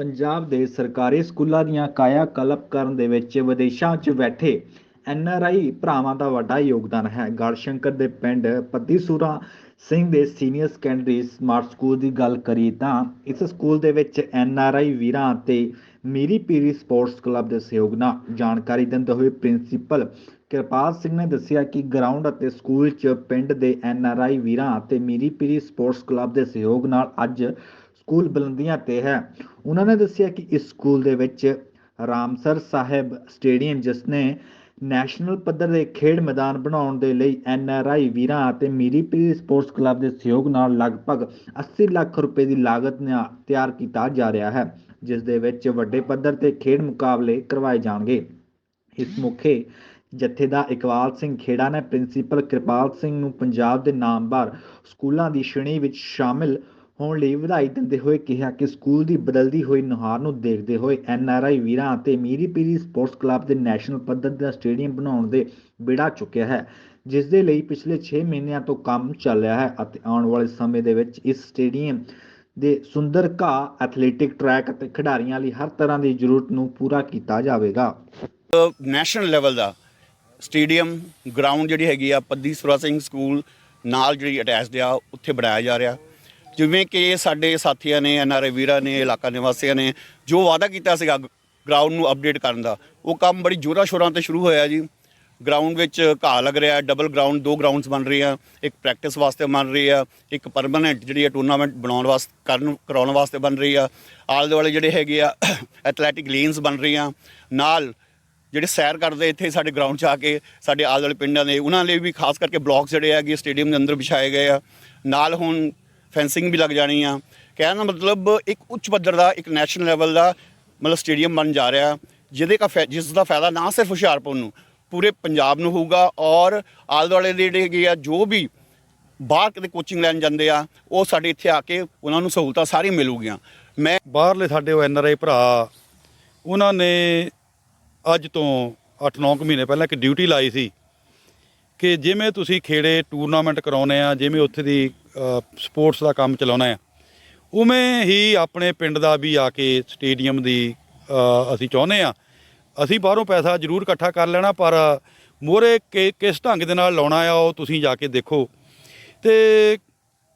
ਪੰਜਾਬ ਦੇ ਸਰਕਾਰੀ ਸਕੂਲਾਂ ਦੀਆਂ ਕਾਇਆ ਕਲਪ ਕਰਨ ਦੇ ਵਿੱਚ ਵਿਦੇਸ਼ਾਂ 'ਚ ਬੈਠੇ ਐਨਆਰਆਈ ਭਰਾਵਾਂ ਦਾ ਵੱਡਾ ਯੋਗਦਾਨ ਹੈ। ਗੜਸ਼ੰਕਰ ਦੇ ਪਿੰਡ ਪੱਦੀਸੂਰਾ ਸਿੰਘ ਦੇ ਸੀਨੀਅਰ ਸੈਕੰਡਰੀ ਸਮਾਰਟ ਸਕੂਲ ਦੀ ਗੱਲ ਕਰੀਏ ਤਾਂ ਇਸ ਸਕੂਲ ਦੇ ਵਿੱਚ ਐਨਆਰਆਈ ਵੀਰਾਂ ਅਤੇ ਮੀਰੀ ਪੀਰੀ ਸਪੋਰਟਸ ਕਲੱਬ ਦੇ ਸਹਿਯੋਗ ਨਾਲ ਜਾਣਕਾਰੀ ਦਿੰਦੇ ਹੋਏ ਪ੍ਰਿੰਸੀਪਲ ਕਿਰਪਾਲ ਸਿੰਘ ਨੇ ਦੱਸਿਆ ਕਿ ਗਰਾਊਂਡ ਅਤੇ ਸਕੂਲ 'ਚ ਪਿੰਡ ਦੇ ਐਨਆਰਆਈ ਵੀਰਾਂ ਅਤੇ ਮੀਰੀ ਪੀਰੀ ਸਪੋਰਟਸ ਕਲੱਬ ਦੇ ਸਹਿਯੋਗ ਨਾਲ ਅੱਜ ਸਕੂਲ ਬੁਲੰਦੀਆਂ ਤੇ ਹੈ। ਉਹਨਾਂ ਨੇ ਦੱਸਿਆ ਕਿ ਇਸ ਸਕੂਲ ਦੇ ਵਿੱਚ ਰਾਮਸਰ ਸਾਹਿਬ ਸਟੇਡੀਅਮ, ਜਿਸ ਨੇ ਨੈਸ਼ਨਲ ਪੱਧਰ ਦੇ ਖੇਡ ਮੈਦਾਨ ਬਣਾਉਣ ਦੇ ਲਈ ਐਨਆਰਆਈ ਵੀਰਾਂ ਅਤੇ ਮੀਰੀ ਸਪੋਰਟਸ ਕਲੱਬ ਦੇ ਸਹਿਯੋਗ ਨਾਲ ਲਗਭਗ 80 ਲੱਖ ਰੁਪਏ ਦੀ ਲਾਗਤ ਨਾਲ ਤਿਆਰ ਕੀਤਾ ਜਾ ਰਿਹਾ ਹੈ, ਜਿਸ ਦੇ ਵਿੱਚ ਵੱਡੇ ਪੱਧਰ ਤੇ ਖੇਡ ਮੁਕਾਬਲੇ ਕਰਵਾਏ ਜਾਣਗੇ। ਇਸ ਮੌਕੇ ਜਥੇਦਾਰ ਇਕਬਾਲ ਸਿੰਘ ਖੇੜਾ ਨੇ ਪ੍ਰਿੰਸੀਪਲ ਕਿਰਪਾਲ ਸਿੰਘ ਨੂੰ ਪੰਜਾਬ ਦੇ ਨਾਮਵਰ ਸਕੂਲਾਂ ਦੀ ਸ਼੍ਰੇਣੀ ਵਿੱਚ ਸ਼ਾਮਿਲ ਹੋਣ ਲਈ ਵਧਾਈ ਦਿੰਦੇ ਹੋਏ ਕਿਹਾ ਕਿ ਸਕੂਲ ਦੀ ਬਦਲਦੀ ਹੋਈ ਨੁਹਾਰ ਨੂੰ ਦੇਖਦੇ ਹੋਏ ਐਨ ਆਰ ਆਈ ਵੀਰਾਂ ਅਤੇ ਮੀਰੀ ਪੀਰੀ ਸਪੋਰਟਸ ਕਲੱਬ ਦੇ ਨੈਸ਼ਨਲ ਪੱਧਰ ਦਾ ਸਟੇਡੀਅਮ ਬਣਾਉਣ ਦੇ ਬਿੜਾ ਚੁੱਕਿਆ ਹੈ, ਜਿਸ ਦੇ ਲਈ ਪਿਛਲੇ 6 ਮਹੀਨਿਆਂ ਤੋਂ ਕੰਮ ਚੱਲ ਰਿਹਾ ਹੈ ਅਤੇ ਆਉਣ ਵਾਲੇ ਸਮੇਂ ਦੇ ਵਿੱਚ ਇਸ ਸਟੇਡੀਅਮ ਦੇ ਸੁੰਦਰ ਘਾਹ, ਐਥਲੈਟਿਕ ਟਰੈਕ ਅਤੇ ਖਿਡਾਰੀਆਂ ਲਈ ਹਰ ਤਰ੍ਹਾਂ ਦੀ ਜ਼ਰੂਰਤ ਨੂੰ ਪੂਰਾ ਕੀਤਾ ਜਾਵੇਗਾ। ਨੈਸ਼ਨਲ ਲੈਵਲ ਦਾ ਸਟੇਡੀਅਮ, ਗਰਾਊਂਡ ਜਿਹੜੀ ਹੈਗੀ ਆ, ਪੱਦੀ ਸੁਰਾ ਸਿੰਘ ਸਕੂਲ ਨਾਲ ਜਿਹੜੀ ਅਟੈਚਡ ਆ, ਉੱਥੇ ਬਣਾਇਆ ਜਾ ਰਿਹਾ। ਜਿਵੇਂ ਕਿ ਸਾਡੇ ਸਾਥੀਆਂ ਨੇ ਐਨਆਰਏ ਵੀਰਾਂ ਨੇ, ਇਲਾਕਾ ਨਿਵਾਸੀਆਂ ਨੇ ਜੋ ਵਾਅਦਾ ਕੀਤਾ ਸੀਗਾ ਗਰਾਊਂਡ ਨੂੰ ਅਪਡੇਟ ਕਰਨ ਦਾ, ਉਹ ਕੰਮ ਬੜੀ ਜ਼ੋਰਾਂ ਸ਼ੋਰਾਂ ਤੇ ਸ਼ੁਰੂ ਹੋਇਆ ਜੀ। ਗਰਾਊਂਡ ਵਿੱਚ ਘਾਹ ਲੱਗ ਰਿਹਾ ਡਬਲ ਗਰਾਊਂਡ ਦੋ ਗਰਾਊਂਡਸ ਬਣ ਰਹੀਆਂ, ਇੱਕ ਪ੍ਰੈਕਟਿਸ ਵਾਸਤੇ ਬਣ ਰਹੀ ਆ, ਇੱਕ ਪਰਮਨੈਂਟ ਜਿਹੜੀ ਆ ਟੂਰਨਾਮੈਂਟ ਬਣਾਉਣ ਵਾਸਤੇ ਕਰਨ, ਕਰਾਉਣ ਵਾਸਤੇ ਬਣ ਰਹੀ ਆ। ਆਲੇ ਦੁਆਲੇ ਜਿਹੜੇ ਹੈਗੇ ਆ ਐਥਲੈਟਿਕ ਲੇਨਸ ਬਣ ਰਹੀਆਂ, ਨਾਲ ਜਿਹੜੇ ਸੈਰ ਕਰਦੇ ਇੱਥੇ ਸਾਡੇ ਗਰਾਊਂਡ 'ਚ ਆ ਕੇ, ਸਾਡੇ ਆਲੇ ਦੁਆਲੇ ਪਿੰਡਾਂ ਦੇ, ਉਹਨਾਂ ਲਈ ਵੀ ਖਾਸ ਕਰਕੇ ਬਲਾਕਸ ਜਿਹੜੇ ਹੈਗੇ ਸਟੇਡੀਅਮ ਦੇ ਅੰਦਰ ਵਿਛਾਏ ਗਏ ਆ। ਨਾਲ ਹੁਣ ਫੈਂਸਿੰਗ ਵੀ ਲੱਗ ਜਾਣੀ ਆ। ਕਹਿਣ ਦਾ ਮਤਲਬ ਇੱਕ ਉੱਚ ਪੱਧਰ ਦਾ, ਇੱਕ ਨੈਸ਼ਨਲ ਲੈਵਲ ਦਾ ਮਤਲਬ ਸਟੇਡੀਅਮ ਬਣ ਜਾ ਰਿਹਾ। ਜਿਹਦੇ ਦਾ ਫਾਇ- ਜਿਸ ਦਾ ਫਾਇਦਾ ਨਾ ਸਿਰਫ ਹੁਸ਼ਿਆਰਪੁਰ ਨੂੰ, ਪੂਰੇ ਪੰਜਾਬ ਨੂੰ ਹੋਊਗਾ ਔਰ ਆਲੇ ਦੁਆਲੇ ਦੇ ਜਿਹੜੇ ਹੈਗੇ ਆ, ਜੋ ਵੀ ਬਾਹਰ ਕਿਤੇ ਕੋਚਿੰਗ ਲੈਣ ਜਾਂਦੇ ਆ, ਉਹ ਸਾਡੇ ਇੱਥੇ ਆ ਕੇ ਉਹਨਾਂ ਨੂੰ ਸਹੂਲਤਾਂ ਸਾਰੀ ਮਿਲੂਗੀਆਂ। ਮੈਂ ਬਾਹਰਲੇ ਸਾਡੇ ਉਹ ਐਨਆਰਆਈ ਭਰਾ, ਉਹਨਾਂ ਨੇ ਅੱਜ ਤੋਂ 8-9 ਮਹੀਨੇ ਪਹਿਲਾਂ ਇੱਕ ਡਿਊਟੀ ਲਾਈ ਸੀ ਕਿ ਜਿਵੇਂ ਤੁਸੀਂ ਖੇੜੇ ਟੂਰਨਾਮੈਂਟ ਕਰਾਉਨੇ ਆ, ਜਿਵੇਂ ਉੱਥੇ ਦੀ ਸਪੋਰਟਸ ਦਾ ਕੰਮ ਚਲਾਉਣਾ ਆ ਉਵੇਂ ਹੀ ਆਪਣੇ ਪਿੰਡ ਦਾ ਵੀ ਆ ਕੇ ਸਟੇਡੀਅਮ ਦੀ ਅਸੀਂ ਚਾਹੁੰਦੇ ਆ ਅਸੀਂ ਬਾਹਰੋਂ ਪੈਸਾ ਜ਼ਰੂਰ ਇਕੱਠਾ ਕਰ ਲੈਣਾ, ਪਰ ਮੋਰੇ ਕਿਸ ਢੰਗ ਦੇ ਨਾਲ ਲਾਉਣਾ ਆ, ਉਹ ਤੁਸੀਂ ਜਾ ਕੇ ਦੇਖੋ। ਤੇ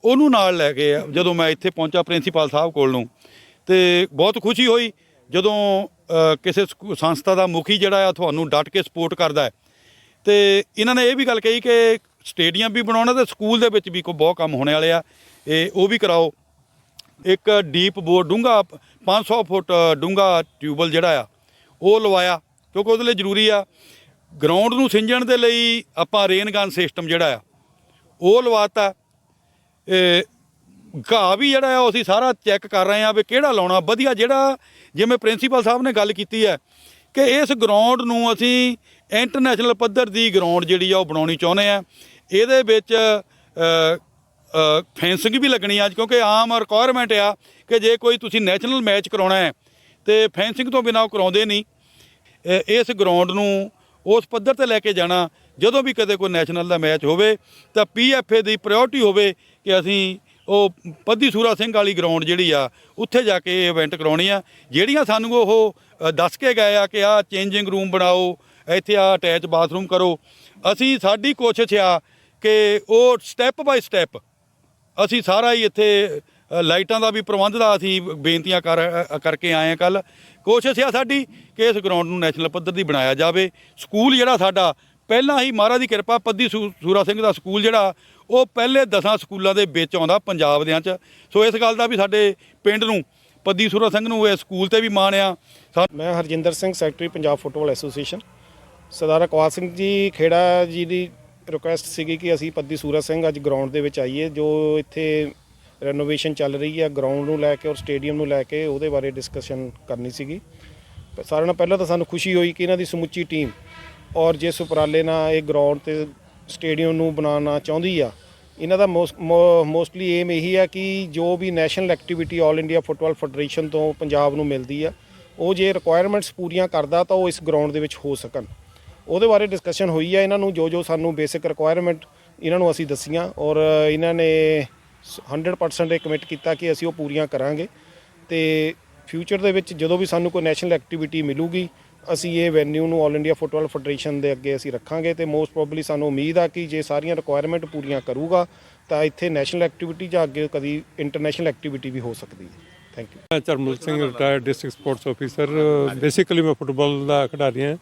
ਉਹਨੂੰ ਨਾਲ ਲੈ ਕੇ ਜਦੋਂ ਮੈਂ ਇੱਥੇ ਪਹੁੰਚਾ ਪ੍ਰਿੰਸੀਪਲ ਸਾਹਿਬ ਕੋਲ ਨੂੰ, ਤੇ ਬਹੁਤ ਖੁਸ਼ੀ ਹੋਈ ਜਦੋਂ ਕਿਸੇ ਸਕੂ- ਸੰਸਥਾ ਦਾ ਮੁਖੀ ਜਿਹੜਾ ਆ, ਤੁਹਾਨੂੰ ਡਟ ਕੇ ਸਪੋਰਟ ਕਰਦਾ ਹੈ। ਤੇ ਇਹਨਾਂ ਨੇ ਇਹ ਵੀ ਗੱਲ ਕਹੀ ਕਿ ਸਟੇਡੀਅਮ ਵੀ ਬਣਾਉਣਾ ਤੇ ਸਕੂਲ ਦੇ ਵਿੱਚ ਵੀ ਕੋਈ ਬਹੁਤ ਕੰਮ ਹੋਣੇ ਵਾਲੇ ਆ। ਇਹ ਉਹ ਵੀ ਕਰਾਓ। ਇੱਕ ਡੀਪ ਬੋਰ ਡੂੰਗਾ 500 ਫੁੱਟ ਡੂੰਗਾ ਟਿਊਬਲ ਜਿਹੜਾ ਆ, ਉਹ ਲਵਾਇਆ, ਕਿਉਂਕਿ ਉਹਦੇ ਲਈ ਜ਼ਰੂਰੀ ਆ। ਗਰਾਊਂਡ ਨੂੰ ਸਿੰਜਣ ਦੇ ਲਈ ਆਪਾਂ ਰੇਨ ਗਨ ਸਿਸਟਮ ਜਿਹੜਾ ਆ, ਉਹ ਲਵਾਤਾ। ਇਹ ਘਾਹ ਵੀ ਜਿਹੜਾ ਆ, ਉਹ ਅਸੀਂ ਸਾਰਾ ਚੈੱਕ ਕਰ ਰਹੇ ਆ ਵੀ ਕਿਹੜਾ ਲਾਉਣਾ। ਵਧੀਆ ਜਿਹੜਾ ਜਿਵੇਂ ਪ੍ਰਿੰਸੀਪਲ ਸਾਹਿਬ ਨੇ ਗੱਲ ਕੀਤੀ ਹੈ ਕਿ ਇਸ ਗਰਾਊਂਡ ਨੂੰ ਅਸੀਂ ਇੰਟਰਨੈਸ਼ਨਲ ਪੱਧਰ ਦੀ ਗਰਾਊਂਡ ਜਿਹੜੀ ਆ, ਉਹ ਬਣਾਉਣੀ ਚਾਹੁੰਦੇ ਆ। ਇਹਦੇ ਵਿੱਚ ਫੈਂਸਿੰਗ ਵੀ ਲੱਗਣੀ ਆ ਕਿਉਂਕਿ ਆਮ ਰਿਕੁਆਇਰਮੈਂਟ ਆ ਕਿ ਜੇ ਕੋਈ ਤੁਸੀਂ ਨੈਸ਼ਨਲ ਮੈਚ ਕਰਾਉਣਾ ਹੈ, ਤੇ ਫੈਂਸਿੰਗ ਤੋਂ ਬਿਨਾਂ ਉਹ ਕਰਾਉਂਦੇ ਨਹੀਂ। ਇਸ ਗਰਾਊਂਡ ਨੂੰ, ਉਸ ਪੱਧਰ ਤੇ ਲੈ ਕੇ ਜਾਣਾ, ਜਦੋਂ ਵੀ ਕਦੇ ਕੋਈ ਨੈਸ਼ਨਲ ਦਾ ਮੈਚ ਹੋਵੇ, ਤਾਂ ਪੀਐਫਏ ਦੀ ਪ੍ਰਾਇੋਰਟੀ ਹੋਵੇ ਕਿ ਅਸੀਂ ਉਹ ਪੱਦੀ ਸੂਰਾ ਸਿੰਘ ਵਾਲੀ ਗਰਾਊਂਡ ਜਿਹੜੀ ਆ, ਉੱਥੇ ਜਾ ਕੇ ਇਹ ਇਵੈਂਟ ਕਰਾਉਣੀ ਆ। ਜਿਹੜੀਆਂ ਸਾਨੂੰ ਉਹ ਦੱਸ ਕੇ ਗਏ ਆ ਕਿ ਆਹ ਚੇਂਜਿੰਗ ਰੂਮ ਬਣਾਓ, ਇੱਥੇ ਆ ਅਟੈਚ ਬਾਥਰੂਮ ਕਰੋ। ਅਸੀਂ ਸਾਡੀ ਕੋਸ਼ਿਸ਼ ਆ ਕਿ ਉਹ ਸਟੈਪ ਬਾਈ ਸਟੈਪ ਅਸੀਂ ਸਾਰਾ ਹੀ ਇੱਥੇ ਲਾਈਟਾਂ ਦਾ ਵੀ ਪ੍ਰਬੰਧ ਦਾ ਅਸੀਂ ਬੇਨਤੀਆਂ ਕਰ ਕਰਕੇ ਆਏ ਹਾਂ ਕੱਲ ਕੋਸ਼ਿਸ਼ ਆ ਸਾਡੀ ਕਿ ਇਸ ਗਰਾਊਂਡ ਨੂੰ ਨੈਸ਼ਨਲ ਪੱਧਰ ਦੀ ਬਣਾਇਆ ਜਾਵੇ। ਸਕੂਲ ਜਿਹੜਾ ਸਾਡਾ, ਪਹਿਲਾਂ ਹੀ ਮਹਾਰਾਜ ਦੀ ਕਿਰਪਾ ਪੱਦੀ ਸੂ- ਸੂਰਾ ਸਿੰਘ ਦਾ ਸਕੂਲ ਜਿਹੜਾ, ਉਹ ਪਹਿਲੇ 10 ਸਕੂਲਾਂ ਦੇ ਵਿੱਚ ਆਉਂਦਾ ਪੰਜਾਬ ਦਿਆਂ 'ਚ। ਸੋ ਇਸ ਗੱਲ ਦਾ ਵੀ ਸਾਡੇ ਪਿੰਡ ਨੂੰ ਪੱਦੀ ਸੂਰਾ ਸਿੰਘ ਨੂੰ ਇਹ ਸਕੂਲ ਤੇ ਵੀ ਮਾਣ ਆ ਸਾ- ਮੈਂ Harjinder Singh secretary Punjab football association Sardar Akwal Singh ji Khera ji ਦੀ ਰਿਕੁਐਸਟ ਸੀਗੀ ਕਿ ਅਸੀਂ ਪੱਦੀ ਸੂਰਜ ਸਿੰਘ ਅੱਜ ਗਰਾਊਂਡ ਦੇ ਵਿੱਚ ਆਈਏ, ਜੋ ਇੱਥੇ ਰੈਨੋਵੇਸ਼ਨ ਚੱਲ ਰਹੀ ਹੈ ਗਰਾਊਂਡ ਨੂੰ ਲੈ ਕੇ ਔਰ ਸਟੇਡੀਅਮ ਨੂੰ ਲੈ ਕੇ ਉਹਦੇ ਬਾਰੇ ਡਿਸਕਸ਼ਨ ਕਰਨੀ ਸੀਗੀ। ਸਾਰਿਆਂ ਨਾਲ ਪਹਿਲਾਂ ਤਾਂ ਸਾਨੂੰ ਖੁਸ਼ੀ ਹੋਈ ਕਿ ਇਹਨਾਂ ਦੀ ਸਮੁੱਚੀ ਟੀਮ ਔਰ ਜਿਸ ਉਪਰਾਲੇ ਨਾਲ ਇਹ ਗਰਾਊਂਡ ਤੇ ਸਟੇਡੀਅਮ ਨੂੰ ਬਣਾਉਣਾ ਚਾਹੁੰਦੀ ਆ, ਇਹਨਾਂ ਦਾ ਮੋਸਟਲੀ ਏਮ ਇਹੀ ਆ ਕਿ ਜੋ ਵੀ national activity all India football federation ਤੋਂ ਪੰਜਾਬ ਨੂੰ ਮਿਲਦੀ ਆ, ਉਹ ਜੇ ਰਿਕੁਆਇਰਮੈਂਟਸ ਪੂਰੀਆਂ ਕਰਦਾ ਤਾਂ ਉਹ ਇਸ ਗਰਾਊਂਡ ਦੇ ਵਿੱਚ ਹੋ ਸਕਣ। ਉਹਦੇ ਬਾਰੇ ਡਿਸਕਸ਼ਨ ਹੋਈ ਹੈ ਇਹਨਾਂ ਨੂੰ ਜੋ ਜੋ ਸਾਨੂੰ ਬੇਸਿਕ ਰਿਕੁਆਇਰਮੈਂਟ ਇਹਨਾਂ ਨੂੰ ਅਸੀਂ ਦੱਸੀਆਂ ਔਰ ਇਹਨਾਂ ਨੇ ਸ- 100% ਇਹ ਕਮਿਟ ਕੀਤਾ ਕਿ ਅਸੀਂ ਉਹ ਪੂਰੀਆਂ ਕਰਾਂਗੇ ਤੇ ਫਿਊਚਰ ਦੇ ਵਿੱਚ ਜਦੋਂ ਵੀ ਸਾਨੂੰ ਕੋਈ ਨੈਸ਼ਨਲ ਐਕਟੀਵਿਟੀ ਮਿਲੂਗੀ, ਅਸੀਂ ਇਹ ਵੈਨਿਊ ਨੂੰ ਆਲ ਇੰਡੀਆ ਫੁੱਟਬਾਲ ਫੈਡਰੇਸ਼ਨ ਦੇ ਅੱਗੇ ਅਸੀਂ ਰੱਖਾਂਗੇ ਤੇ ਮੋਸਟ ਪ੍ਰੋਬਬਲੀ ਸਾਨੂੰ ਉਮੀਦ ਆ ਕਿ ਜੇ ਸਾਰੀਆਂ ਰਿਕੁਆਇਰਮੈਂਟ ਪੂਰੀਆਂ ਕਰੂਗਾ, ਤਾਂ ਇੱਥੇ ਨੈਸ਼ਨਲ ਐਕਟੀਵਿਟੀ ਜਾਂ ਅੱਗੇ ਕਦੀ ਇੰਟਰਨੈਸ਼ਨਲ ਐਕਟੀਵਿਟੀ ਵੀ ਹੋ ਸਕਦੀ ਹੈ। ਥੈਂਕ ਯੂ ਮੈਂ Charmal Singh retired district sports officer basically ਮੈਂ ਫੁੱਟਬਾਲ ਦਾ ਖਿਡਾਰੀ ਹਾਂ।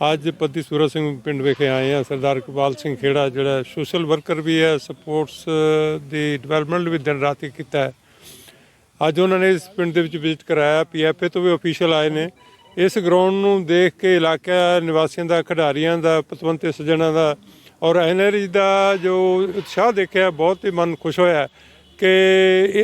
ਅੱਜ ਪੱਦੀ ਸੂਰਜ ਸਿੰਘ ਪਿੰਡ ਵਿਖੇ ਆਏ ਹਾਂ, ਸਰਦਾਰ ਇਕਬਾਲ ਸਿੰਘ ਖੇੜਾ, ਜਿਹੜਾ ਸੋਸ਼ਲ ਵਰਕਰ ਵੀ ਹੈ ਸਪੋਰਟਸ ਦੀ ਡਿਵੈਲਪਮੈਂਟ ਵੀ ਦਿਨ ਰਾਤ ਹੀ ਕੀਤਾ ਹੈ। ਅੱਜ ਉਹਨਾਂ ਨੇ ਇਸ ਪਿੰਡ ਦੇ ਵਿੱਚ ਵਿਜ਼ਿਟ ਕਰਾਇਆ ਪੀਐਫਏ ਤੋਂ ਵੀ ਅਫੀਸ਼ੀਅਲ ਆਏ ਨੇ। ਇਸ ਗਰਾਊਂਡ ਨੂੰ ਦੇਖ ਕੇ ਇਲਾਕਾ ਨਿਵਾਸੀਆਂ ਦਾ, ਖਿਡਾਰੀਆਂ ਦਾ, ਪਤਵੰਤੇ ਸੱਜਣਾ ਦਾ ਔਰ ਐਨਆਰਜੀ ਦਾ ਜੋ ਉਤਸ਼ਾਹ ਦੇਖਿਆ, ਬਹੁਤ ਹੀ ਮਨ ਖੁਸ਼ ਹੋਇਆ ਕਿ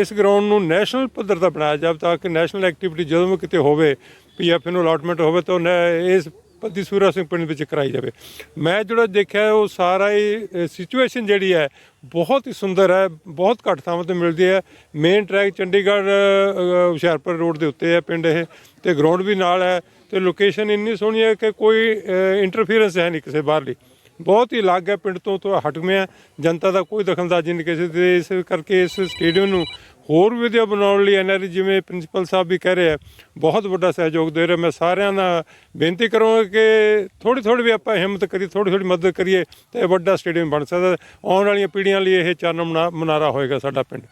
ਇਸ ਗਰਾਊਂਡ ਨੂੰ ਨੈਸ਼ਨਲ ਪੱਧਰ ਦਾ ਬਣਾਇਆ ਜਾਵੇ ਤਾਂ ਕਿ ਨੈਸ਼ਨਲ ਐਕਟੀਵਿਟੀ ਜਦੋਂ ਵੀ ਕਿਤੇ ਹੋਵੇ ਪੀਐਫਏ ਨੂੰ ਅਲਾਟਮੈਂਟ ਹੋਵੇ ਤਾਂ ਉਹਨੇ ਇਸ ਪੱਦੀ ਸੂਰਾ ਸਿੰਘ ਪਿੰਡ ਵਿੱਚ ਕਰਾਈ ਜਾਵੇ। ਮੈਂ ਜਿਹੜਾ ਦੇਖਿਆ ਉਹ ਸਾਰਾ ਹੀ ਸਿਚੁਏਸ਼ਨ ਜਿਹੜੀ ਹੈ, ਬਹੁਤ ਹੀ ਸੁੰਦਰ ਹੈ, ਬਹੁਤ ਘੱਟ ਥਾਵਾਂ ਤੇ ਮਿਲਦੀ ਹੈ। Main track Chandigarh Hoshiarpur road ਦੇ ਉੱਤੇ ਹੈ ਪਿੰਡ ਇਹ, ਤੇ ਗਰਾਊਂਡ ਵੀ ਨਾਲ ਹੈ, ਤੇ ਲੋਕੇਸ਼ਨ ਇੰਨੀ ਸੋਹਣੀ ਹੈ ਕਿ ਕੋਈ ਇੰਟਰਫੀਰੈਂਸ ਹੈ ਨਹੀਂ ਕਿਸੇ ਬਾਹਰਲੀ। ਬਹੁਤ ਹੀ ਅਲੱਗ ਹੈ, ਪਿੰਡ ਤੋਂ ਤੋਂ ਹਟਵੇਂ ਹੈ। ਜਨਤਾ ਦਾ ਕੋਈ ਦਖਲਅੰਦਾਜ਼ੀ ਨਹੀਂ ਕਿਸੇ ਤੇ ਇਸ ਕਰਕੇ ਇਸ ਸਟੇਡੀਅਮ ਨੂੰ ਹੋਰ ਵੀ ਵਧੀਆ ਬਣਾਉਣ ਲਈ ਐਨਆਰਈ ਜਿਵੇਂ ਪ੍ਰਿੰਸੀਪਲ ਸਾਹਿਬ ਵੀ ਕਹਿ ਰਹੇ ਆ, ਬਹੁਤ ਵੱਡਾ ਸਹਿਯੋਗ ਦੇ ਰਹੇ ਮੈਂ ਸਾਰਿਆਂ ਦਾ ਬੇਨਤੀ ਕਰਾਂਗਾ ਕਿ ਥੋੜੀ ਥੋੜੀ ਵੀ ਆਪਾਂ ਹਿੰਮਤ ਕਰੀਏ ਥੋੜੀ ਥੋੜੀ ਮਦਦ ਕਰੀਏ ਤੇ ਇਹ ਵੱਡਾ ਸਟੇਡੀਅਮ ਬਣ ਸਕਦਾ। ਆਉਣ ਵਾਲੀਆਂ ਪੀੜ੍ਹੀਆਂ ਲਈ ਇਹ ਚਾਨਣ ਮੁਨਾ- ਮੁਨਾਰਾ ਹੋਏਗਾ ਸਾਡਾ ਪਿੰਡ।